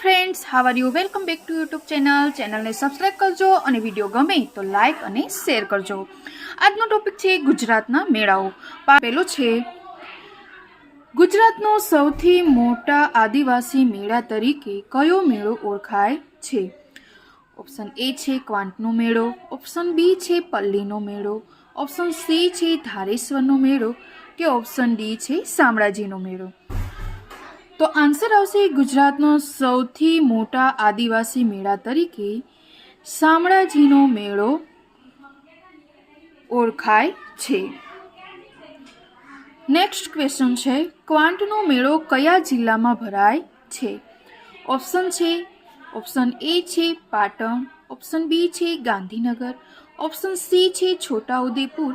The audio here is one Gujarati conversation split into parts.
Friends how are you welcome back to YouTube channel ચેનલને સબસ્ક્રાઈબ કરજો અને વીડિયો ગમે તો લાઇક અને શેર કરજો. આજનો ટોપિક છે ગુજરાતના મેળાઓ. પા- પેલો છે, ગુજરાતનો સૌથી મોટા આદિવાસી મેળા તરીકે કયો મેળો ઓળખાય છે? ઓપ્શન એ છે ક્વાંટનો મેળો. ઓપ્શન બી છે પલ્લીનો મેળો. ઓપ્શન સી છે ધારેશ્વરનો મેળો. કે ઓપ્શન ડી છે શામળાજીનો મેળો? તો આન્સર આવશે ગુજરાતનો સૌથી મોટા આદિવાસી મેળા તરીકે શામળાજીનો મેળો ઓળખાય છે. નેક્સ્ટ ક્વેશ્ચન છે, ક્વાંટનો મેળો કયા જિલ્લામાં ભરાય છે? ઓપ્શન છે ઓપ્શન એ છે, પાટણ. ઓપ્શન બી છે, ગાંધીનગર. ઓપ્શન સી છે, છોટાઉદેપુર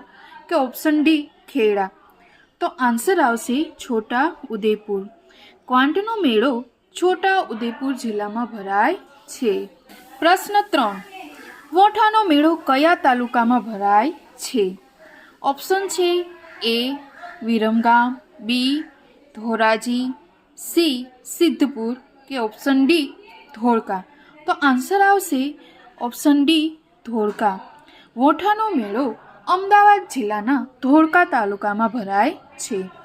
કે ઓપ્શન ડી ખેડા. તો આન્સર આવશે છોટા ઉદેપુર ક્વાંટનો મેળો છોટા ઉદેપુર જિલ્લામાં ભરાય છે. પ્રશ્ન ત્રણ. વોઠાનો મેળો કયા તાલુકામાં ભરાય છે? ઓપ્શન છે A Viramgam, B Dhoraji, C Siddhpur કે ઓપ્શન ડી ધોળકા. તો આન્સર આવશે ઓપ્શન ડી ધોળકા. વોઠાનો મેળો અમદાવાદ જિલ્લાના ધોળકા તાલુકામાં ભરાય છે.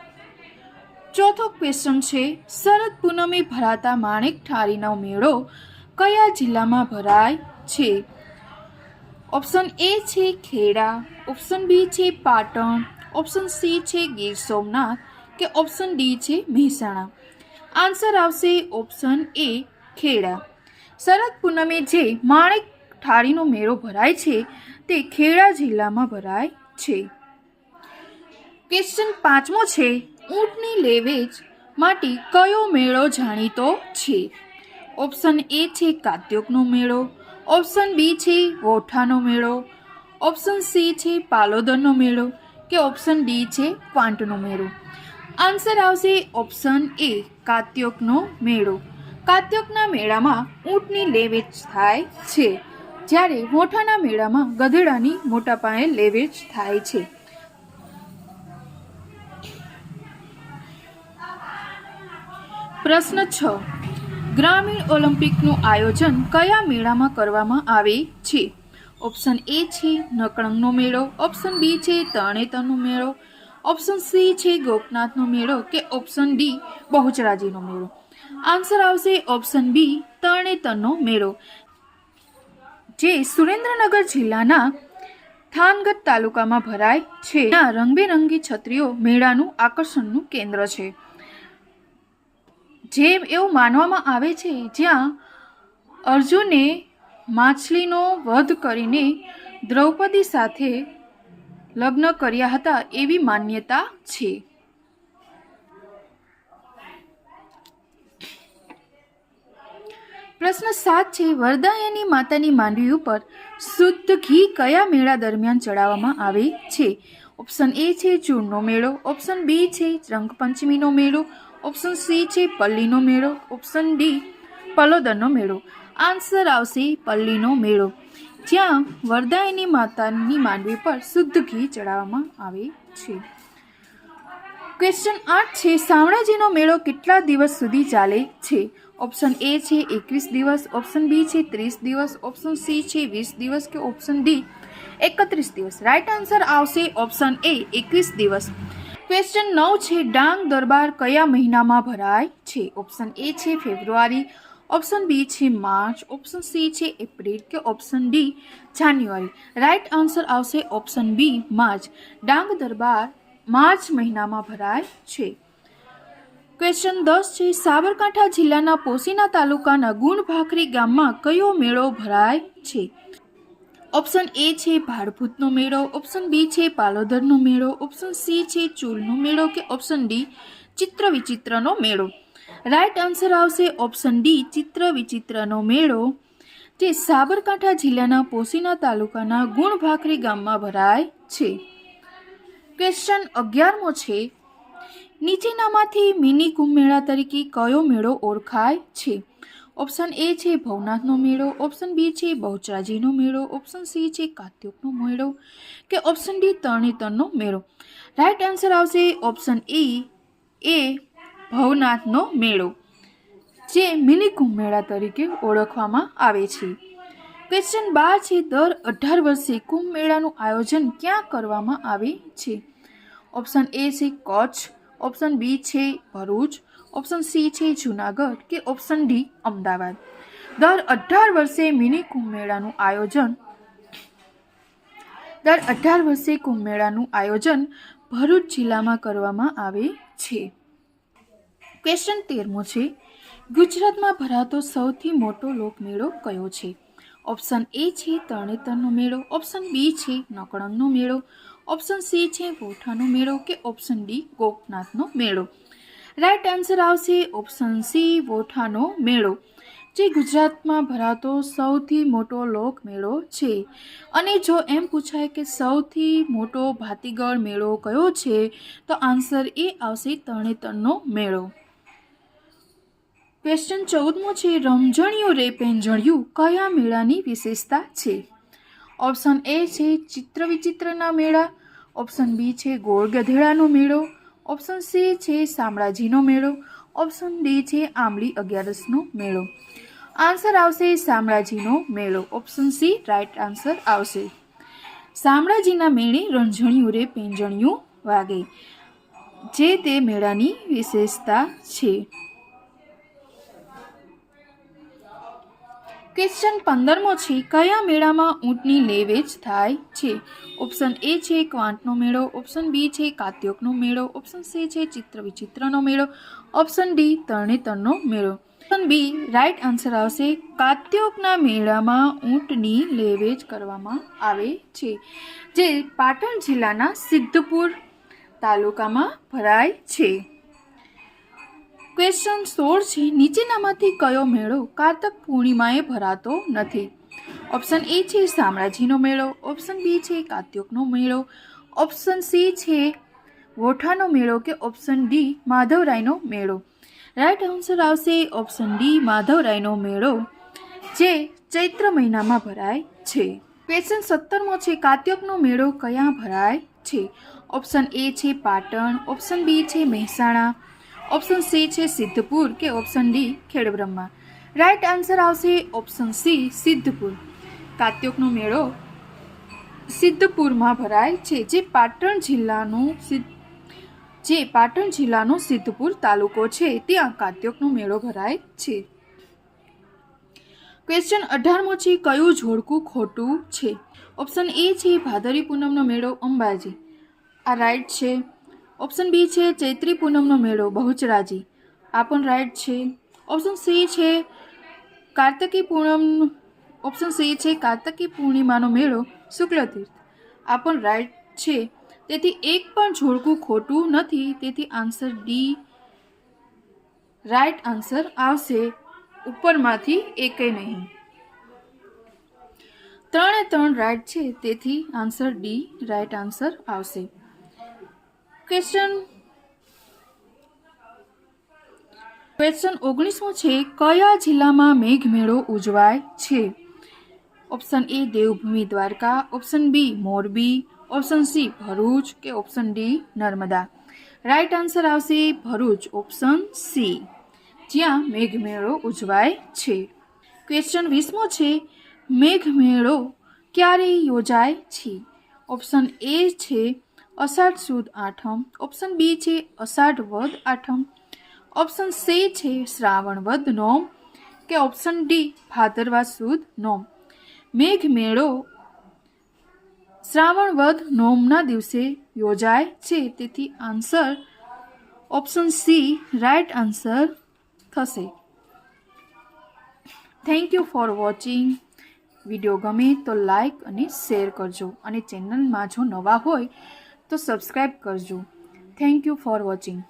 ચોથો ક્વેશ્ચન છે, શરદ પૂનમે ભરાતા માણેક ઠારીનો મેળો કયા જિલ્લામાં ભરાય છે? ઓપ્શન એ છે ખેડા ઓપ્શન બી છે પાટણ ઓપ્શન સી છે ગીર સોમનાથ કે ઓપ્શન ડી છે મહેસાણા? આન્સર આવશે ઓપ્શન એ ખેડા. શરદ પૂનમે જે માણેક ઠારીનો મેળો ભરાય છે, તે ખેડા જિલ્લામાં ભરાય છે. ક્વેશ્ચન પાંચમો છે ઊંટની લેવેચ માટે કયો મેળો જાણીતો છે? ઓપ્શન એ છે કાત્યોકનો મેળો, ઓપ્શન બી છે વોઠાનો મેળો, ઓપ્શન સી છે પાલોદરનો મેળો કે ઓપ્શન ડી છે ક્વાંટનો મેળો? આન્સર આવશે ઓપ્શન એ, કાત્યોકનો મેળો. કાત્યોકના મેળામાં ઊંટની લેવેચ થાય છે. જ્યારે મોઠાના મેળામાં ગધેડાની મોટા પાયે લેવેચ થાય છે. પ્રશ્ન છ. ગ્રામીણ ઓલિમ્પિકનું આયોજન કયા મેળામાં કરવામાં આવે છે? ઓપ્શન એ છે નકળંગનો મેળો, ઓપ્શન બી છે તરણેતરનો મેળો, ઓપ્શન સી છે ગોપનાથનો મેળો કે ઓપ્શન ડી બહુચરાજીનો મેળો? આન્સર આવશે ઓપ્શન બી તરણેતરનો મેળો. જે સુરેન્દ્રનગર જિલ્લાના થાનગઢ તાલુકામાં ભરાય છે. ત્યાં રંગબેરંગી છત્રીઓ મેળાનું આકર્ષણનું કેન્દ્ર છે. જે એવું માનવામાં આવે છે, જ્યાં અર્જુને માછલીનો વધ કરીને દ્રૌપદી સાથે લગ્ન કર્યા હતા એવી માન્યતા છે. પ્રશ્ન સાત છે વરદાયની માતાની માંડવી ઉપર શુદ્ધ ઘી કયા મેળા દરમિયાન ચડાવવામાં આવે છે? ઓપ્શન એ છે ચૂરનો મેળો. ઓપ્શન બી છે, રંગપંચમીનો મેળો. ઓપ્શન સી છે પલ્લીનો મેળો. ઓપ્શન ડી પલોદરનો મેળો. આન્સર આવશે પલ્લીનો મેળો. જ્યાં વરદાયની માતાની માંડવી પર શુદ્ધ ઘી ચડાવવામાં આવે છે. ક્વેશ્ચન આઠ છે, શામળાજીનો મેળો કેટલા દિવસ સુધી ચાલે છે? ઓપ્શન એ છે એકવીસ દિવસ ઓપ્શન બી છે ત્રીસ દિવસ ઓપ્શન સી છે વીસ દિવસ કે ઓપ્શન ડી એકત્રીસ દિવસ? રાઈટ આન્સર આવશે ઓપ્શન એ એકવીસ દિવસ. ક્વેશ્ચન નવ છે, ડાંગ દરબાર કયા મહિનામાં ભરાય છે? ઓપ્શન એ છે, ફેબ્રુઆરી. ઓપ્શન બી છે, માર્ચ. ઓપ્શન સી છે, એપ્રિલ કે option D January. Right answer આવશે option B March. Dang Darbar March મહિનામાં ભરાય છે. ક્વેશ્ચન દસ છે, સાબરકાંઠા જિલ્લાના પોસીના તાલુકાના ગુણભાખરી ગામમાં કયો મેળો ભરાય છે? ઓપ્શન એ છે ભાડભૂતનો મેળો ઓપ્શન બી છે પાલોદરનો મેળો ઓપ્શન સી છે ચૂલનો મેળો કે ઓપ્શન ડી ચિત્ર વિચિત્રનો મેળો. રાઈટ આન્સર આવશે ઓપ્શન ડી ચિત્ર વિચિત્રનો મેળો, જે સાબરકાંઠા જિલ્લાના પોસીના તાલુકાના ગુણભાખરી ગામમાં ભરાય છે. ક્વેશ્ચન અગિયારમો છે, નીચેનામાંથી મિની કુંભ મેળા તરીકે કયો મેળો ઓળખાય છે? ઓપ્શન એ છે ભવનાથનો મેળો. ઓપ્શન બી છે બહુચરાજીનો મેળો. ઓપ્શન સી છે કાત્યુકનો મેળો. કે ઓપ્શન ડી તરણેતરનો મેળો. રાઈટ આન્સર આવશે ઓપ્શન એ એ ભવનાથનો મેળો, જે મિની કુંભ મેળા તરીકે ઓળખવામાં આવે છે. ક્વેશ્ચન બાર છે દર અઢાર વર્ષે કુંભ મેળાનું આયોજન ક્યાં કરવામાં આવે છે? ઓપ્શન એ છે કચ્છ. ઓપ્શન બી છે ભરૂચ. ઓપ્શન સી છે જુનાગઢ કે ઓપ્શન ડી અમદાવાદ. દર અઢાર વર્ષે મિની કુંભ મેળાનું આયોજન દર અઢાર વર્ષે કુંભ મેળાનું આયોજન ભરૂચ જિલ્લામાં કરવામાં આવે છે. ક્વેશ્ચન તેરમો છે, ગુજરાતમાં ભરાતો સૌથી મોટો લોકમેળો કયો છે? ઓપ્શન એ છે તરણેતરનો મેળો, ઓપ્શન બી છે નકળંગનો મેળો, ઓપ્શન સી છે ગોઠાનો મેળો કે ઓપ્શન ડી ગોપનાથનો મેળો. રાઈટ આન્સર આવશે ઓપ્શન સી, વોઠાનો મેળો, જે ગુજરાતમાં ભરાતો સૌથી મોટો લોક મેળો છે. અને જો એમ પૂછાય કે સૌથી મોટો ભાતીગળ મેળો કયો છે, તો આન્સર એ આવશે તરણેતરનો મેળો. ક્વેશ્ચન ચૌદમો છે રમઝણિયું રે પેંજણિયું કયા મેળાની વિશેષતા છે? ઓપ્શન એ છે ચિત્ર વિચિત્રના મેળા. ઓપ્શન બી છે ગોળ ગધેડાનો મેળો. ઓપ્શન સી છે શામળાજીનો મેળો, ઓપ્શન ડી છે આંબલી અગિયારસનો મેળો. આન્સર આવશે શામળાજીનો મેળો, ઓપ્શન સી રાઈટ આન્સર આવશે. શામળાજીના મેળે રંજણિયું રે પેંજણિયું વાગે, જે તે મેળાની વિશેષતા છે. ક્વેશ્ચન પંદરમો છે કયા મેળામાં ઊંટની લેવેચ થાય છે? ઓપ્શન એ છે ક્વાંટનો મેળો, ઓપ્શન બી છે કાત્યોકનો મેળો, ઓપ્શન સી છે ચિત્ર વિચિત્રનો મેળો, ઓપ્શન ડી તરણેતરનો મેળો. ઓપ્શન બી રાઈટ આન્સર આવશે કાત્યોકના મેળામાં ઊંટની લેવેચ કરવામાં આવે છે, જે પાટણ જિલ્લાના સિદ્ધપુર તાલુકામાં ભરાય છે. ક્વેશ્ચન સોળ છે, નીચેનામાંથી કયો મેળો કારતક પૂર્ણિમાએ ભરાતો નથી? ઓપ્શન એ છે, શામળાજીનો મેળો. ઓપ્શન બી છે, કાત્યોકનો મેળો. ઓપ્શન સી છે, વોઠાનો મેળો કે ઓપ્શન ડી માધવરાયનો મેળો? રાઈટ આન્સર આવશે ઓપ્શન ડી માધવરાયનો મેળો, જે ચૈત્ર મહિનામાં ભરાય છે. ક્વેશ્ચન સત્તરમો છે, કાત્યકનો મેળો કયા ભરાય છે? ઓપ્શન એ છે, પાટણ. ઓપ્શન બી છે, મહેસાણા. ઓપ્શન સી છે સિદ્ધપુર કે option D Khedbrahma? Right answer આવશે ઓપ્શન સી સિદ્ધપુર. કાત્યોકનો મેળો સિદ્ધપુરમાં ભરાય છે. જે પાટણ જિલ્લાનું જે પાટણ જિલ્લાનો સિદ્ધપુર તાલુકો છે, ત્યાં કાત્યોકનો મેળો ભરાય છે. ક્વેશ્ચન અઢારમો છે, કયું જોડકું ખોટું છે? ઓપ્શન એ છે, ભાદરી પૂનમનો મેળો અંબાજી. આ રાઈટ છે. ઓપ્શન બી છે ચૈત્રી પૂનમનો મેળો, બહુચરાજી. આ પણ રાઈટ છે. ઓપ્શન સી છે કાર્તકી પૂનમ ઓપ્શન સી છે કાર્તકી પૂર્ણિમાનો મેળો, શુક્લતીર્થ. આ પણ રાઈટ છે. તેથી એક પણ જોડકું ખોટું નથી. તેથી આન્સર ડી રાઈટ આન્સર આવશે ઉપરમાંથી એકે નહીં. ત્રણે ત્રણ રાઈટ છે. તેથી આન્સર ડી રાઈટ આન્સર આવશે. ક્વેશ્ચન ક્વેશ્ચન ઓગણીસમો છે, કયા જિલ્લામાં મેઘમેળો ઉજવાય છે? Option A Devbhumi Dwarka. Option B Morbi. Option C Bharuch કે option D Narmada. Right answer આવશે ભરૂચ ઓપ્શન સી જ્યાં મેઘમેળો ઉજવાય છે. ક્વેશ્ચન વીસમો છે, મેઘમેળો ક્યારે યોજાય છે? ઓપ્શન એ છે અષાઢ સુદ આઠમ. ઓપ્શન બી છે અષાઢ વદ આઠમ. ઓપ્શન સી છે શ્રાવણ વદ નોમ. કે ઓપ્શન ડી ભાદરવા સુદ નોમ. મેઘમેળો શ્રાવણ વદ નોમના દિવસે યોજાય છે. તેથી answer option C right answer થશે. Thank you for watching video ગમે તો લાઈક અને શેર કરજો. અને ચેનલમાં જો નવા હોય તો સબસ્ક્રાઈબ કરજો. Thank you for watching